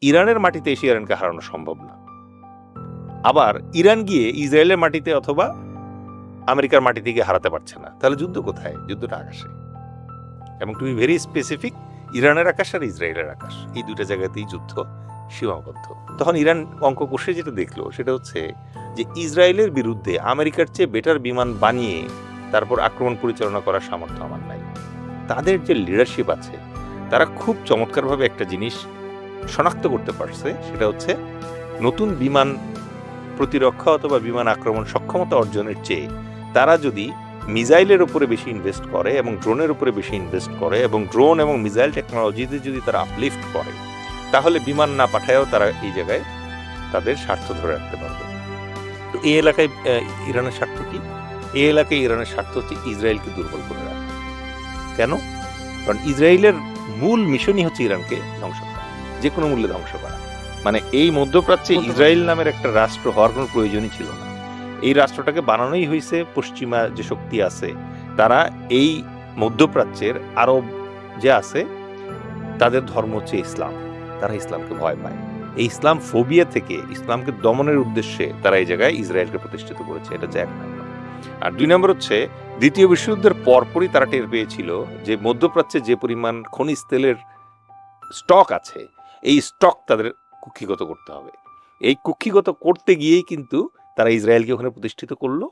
ইরানের মাটিতে এসে ইরানকে হারানো সম্ভব না। আবার ইরান গিয়ে ইসরায়েলের মাটিতে অথবা আমেরিকার মাটিতে গিয়ে হারাতে পারছে না। তাহলে যুদ্ধ কোথায়? যুদ্ধটা আকাশে। এবং টু বি ভেরি স্পেসিফিক ইরানের আকাশ আর ইসরায়েলের আকাশ। এই দুটো জায়গাতেই যুদ্ধ সীমাবদ্ধ। তখন ইরান অঙ্ক কষে যেটা দেখল, সেটা হচ্ছে যে ইসরায়েলের বিরুদ্ধে আমেরিকার চেয়ে বেটার বিমান বানিয়ে তারপর আক্রমণ পরিচালনা করার সামর্থ্য আমার নাই। তাদের যে লিডারশিপ আছে, তারা খুব চমৎকারভাবে একটা জিনিস শনাক্ত করতে পারছে, সেটা হচ্ছে নতুন বিমান প্রতিরক্ষা অথবা বিমান আক্রমণ সক্ষমতা অর্জনের চেয়ে তারা যদি মিসাইলের উপরে বেশি ইনভেস্ট করে এবং ড্রোনের উপরে বেশি ইনভেস্ট করে এবং ড্রোন এবং মিসাইল টেকনোলজিতে যদি তারা আপলিফট করে, তাহলে বিমান না পাঠায়ও তারা এই জায়গায় তাদের স্বার্থ ধরে রাখতে পারবে। তো এই এলাকায় ইরানের স্বার্থ কি? এই এলাকায় ইরানের স্বার্থ হচ্ছে ইসরায়েলকে দুর্বল করে রাখা। কেন? কারণ ইসরায়েলের মূল মিশনই হচ্ছে ইরানকে ধ্বংস করা। যে কোনো মূল্যে ধ্বংস করা। মানে এই মধ্যপ্রাচ্যে। ইসরায়েল নামের একটা রাষ্ট্র হওয়ার কোনো প্রয়োজনই ছিল না। এই রাষ্ট্রটাকে বানানোই হয়েছে পশ্চিমা যে শক্তি আছে তারা এই মধ্যপ্রাচ্যের আরব যে আছে তাদের ধর্ম হচ্ছে ইসলাম। তারা ইসলামকে ভয় পায়। এই ইসলাম ফোবিয়া থেকে ইসলামকে দমনের উদ্দেশ্যে তারা এই জায়গায় ইসরায়েলকে প্রতিষ্ঠিত করেছে এটা হচ্ছে এক নম্বর। আর দুই নম্বর হচ্ছে দ্বিতীয় বিশ্বযুদ্ধের পরপরই তারা টের পেয়েছিল যে মধ্যপ্রাচ্যে যে পরিমাণ খনিজ তেলের স্টক আছে এই স্টক তাদের কুক্ষিগত করতে হবে। এই কুক্ষিগত করতে গিয়েই কিন্তু তারা ইসরায়েলকে ওখানে প্রতিষ্ঠিত করল।